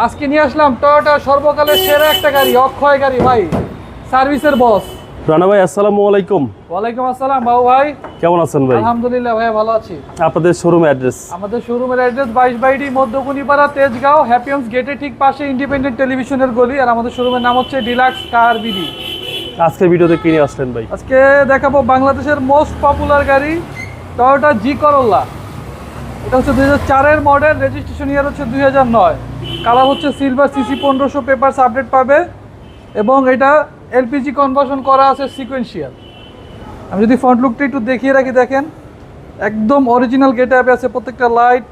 আজকে নিয়ে আসলাম টয়োটা সর্বকালের সেরা একটা গাড়ি অক্ষয় গাড়ি ভাই। সার্ভিসের বস রানা ভাই আসসালামু আলাইকুম। ওয়ালাইকুম আসসালাম বাবু ভাই। কেমন আছেন ভাই? আলহামদুলিল্লাহ ভাই ভালো আছি। আপনাদের শোরুম অ্যাড্রেস আমাদের শোরুমের অ্যাড্রেস বাইশ বাইডি মধ্যকুনিপাড়া তেজগাঁও হ্যাপিয়ন্স গেটের ঠিক পাশে ইন্ডিপেন্ডেন্ট টেলিভিশনের গলি আর আমাদের শোরুমের নাম হচ্ছে ডিলাক্স কার বিডি আজকের ভিডিওতে কিনে আসলেন ভাই? আজকে দেখাবো বাংলাদেশের মোস্ট পপুলার গাড়ি টয়োটা জি করোলা এটা হচ্ছে দুই হাজার চারের মডেল রেজিস্ট্রেশন ইয়ার হচ্ছে দুই হাজার নয়। কালার হচ্ছে সিলভার সিসি পনেরোশো পেপারস আপডেট পাবে এবং এটা এলপিজি কনভার্সন করা আছে সিকোয়েন্সিয়াল আমি যদি ফ্রন্ট লুকটা একটু দেখিয়ে রাখি দেখেন একদম অরিজিনাল গেট অ্যাপে আছে প্রত্যেকটা লাইট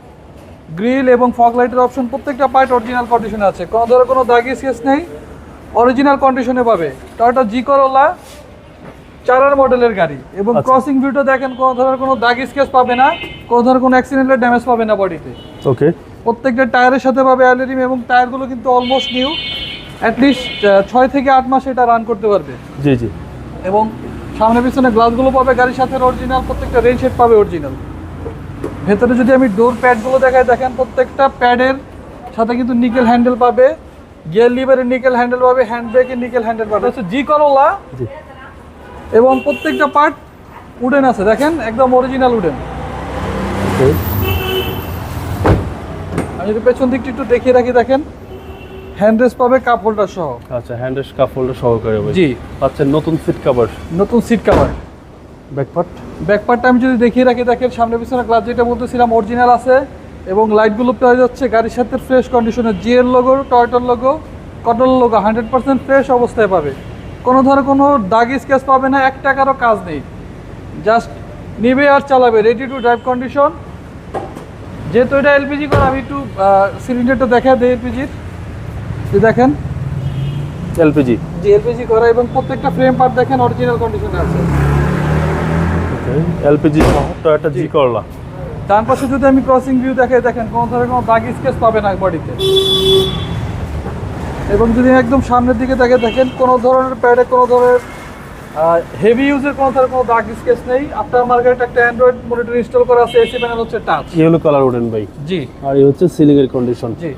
গ্রিল এবং ফগ লাইটের অপশন প্রত্যেকটা পার্ট অরিজিনাল কন্ডিশনে আছে। কোনো ধরনের কোনো দাগি স্কেচ নেই অরিজিনাল কন্ডিশনে পাবে। টয়োটা জি করোলা চারার মডেলের গাড়ি এবং আচ্ছা। ক্রসিং ভিউটা দেখেন কোনো ধরনের কোনো দাগি স্কেচ পাবে না কোনো ধরনের কোনো অ্যাক্সিডেন্টের ড্যামেজ পাবে না বডিতে ওকে প্রত্যেকটা টায়ারের সাথে পাবে অ্যালুরিম এবং টায়ারগুলো কিন্তু অলমোস্ট নিউ অ্যাটলিস্ট ছয় থেকে আট মাস এটা রান করতে পারবে। জি জি। এবং সামনে পিছনে গ্লাসগুলো পাবে গাড়ির সাথে অরিজিনাল প্রত্যেকটা রেন শেড পাবে অরিজিনাল ভেতরে যদি আমি ডোর প্যাডগুলো দেখাই দেখেন প্রত্যেকটা প্যাডের সাথে কিন্তু নিকেল হ্যান্ডেল পাবে গিয়ার লিভারের নিকেল হ্যান্ডেল পাবে হ্যান্ড ব্রেকের নিকেল হ্যান্ডেল পাবে। হচ্ছে জি। করোলা এবং প্রত্যেকটা পার্ট উডেন আছে দেখেন একদম অরিজিনাল উডেন আমি যদি পেছন দিকটা একটু দেখিয়ে রাখি দেখেন হ্যান্ড রেস পাবে কাপ হোল্ডার সহ। আচ্ছা হ্যান্ডেস কাপ হোল্ডার সহকারে জি। পাচ্ছেন নতুন সিট কভার নতুন seat cover back part back পার্টটা আমি যদি দেখিয়ে রাখি দেখেন সামনে পিছনে গ্লাস যেটা বলতেছিলাম অরিজিনাল আছে এবং লাইটগুলো পেয়ে যাচ্ছে গাড়ির সাথে ফ্রেশ কন্ডিশনে জিএল লোগো টয়টার লোগো কটল লোগো হান্ড্রেড পার্সেন্ট ফ্রেশ অবস্থায় পাবে। কোনো ধরনের কোনো দাগি স্কেচ পাবে না এক টাকারও কাজ নেই। জাস্ট নিবে আর চালাবে রেডি টু ড্রাইভ কন্ডিশন যেহেতু এটা এলপিজি করা আমি একটু সিলিন্ডারটা দেখা দিই এলপিজির দেখেন। এলপিজি যে এলপিজি করা এবং প্রত্যেকটা ফ্রেম পার্ট দেখেন অরিজিনাল কন্ডিশনে আছে। LPG Toyota G. করলা ডান পাশে যদি আমি ক্রসিং ভিউ দেখাই দেখেন কোনো ধরনের কোনো দাগ স্কেচ পাবে না বডিতে এবং যদি একদম সামনের দিকে দেখে দেখেন কোনো ধরনের প্যাডে কোনো ধরনের হেভি ইউজের কোনো ধরনের কোনো দাগ স্কেচ নেই। আপনার মার্কেটে একটা অ্যান্ড্রয়েড মনিটর ইনস্টল করা আছে এসি প্যানেল হচ্ছে টাচ ইয়েলো কালার উঠেন ভাই। জি। আর এই হচ্ছে সিলিং এর কন্ডিশন জি।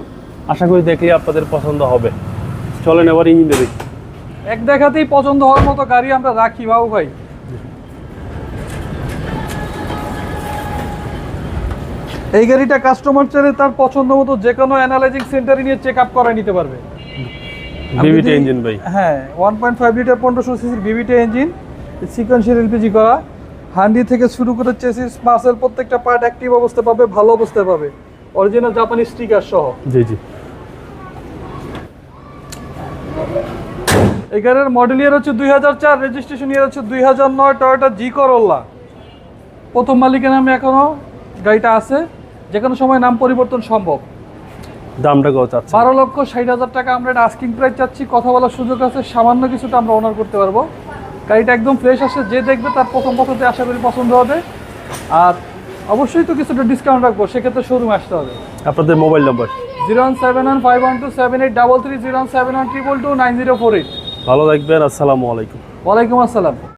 আশা করি দেখলে আপনাদের পছন্দ হবে। চলেন এবার ইঞ্জিন দেখি। এক দেখাতেই পছন্দ হওয়ার মতো গাড়ি আমরা রাখি বাবু ভাই। এই গাড়িটা কাস্টমার চাইলে তার পছন্দ মতো যে কোনো অ্যানালাইজিং সেন্টারে নিয়ে চেক আপ করা নিতে পারবে। বিবিটি ইঞ্জিন ভাই। হ্যাঁ ওয়ান পয়েন্ট ফাইভ লিটার পনেরোশো সিসির বিবিটি ইঞ্জিন সিকোয়েন্সিয়াল এলপিজি করা। হান্ডি থেকে শুরু করে চেসিস মাসেল প্রত্যেকটা পার্ট অ্যাক্টিভ অবস্থায় পাবে ভালো অবস্থায় পাবে। অরিজিনাল জাপানি স্টিকার সহ। জি জি। এই গাড়ির মডেল ইয়ার হচ্ছে দুই হাজার চার রেজিস্ট্রেশন ইয়ার হচ্ছে দুই হাজার নয় টয়োটা জি করোলা প্রথম মালিকের নামে এখনও গাড়িটা আছে। যে কোনো সময় নাম পরিবর্তন সম্ভব। দামটা কত আছে বারো লক্ষ ষাট হাজার টাকা আমরা এটা আস্কিং প্রাইস চাচ্ছি। কথা বলার সুযোগ আছে সামান্য কিছুটা আমরা অনার করতে পারব। গাড়িটা একদম ফ্রেশ আসছে যে দেখবে তার প্রথম কথাতে আশা করি পছন্দ হবে। আর অবশ্যই তো কিছুটা ডিসকাউন্ট রাখব সেক্ষেত্রে শোরুমে আসতে হবে। আপনাদের mobile number zero one seven one five one two seven eight double three zero one seven one triple two nine zero four eight ভালো থাকবেন আসসালামু আলাইকুম। ওয়ালাইকুম আসসালাম।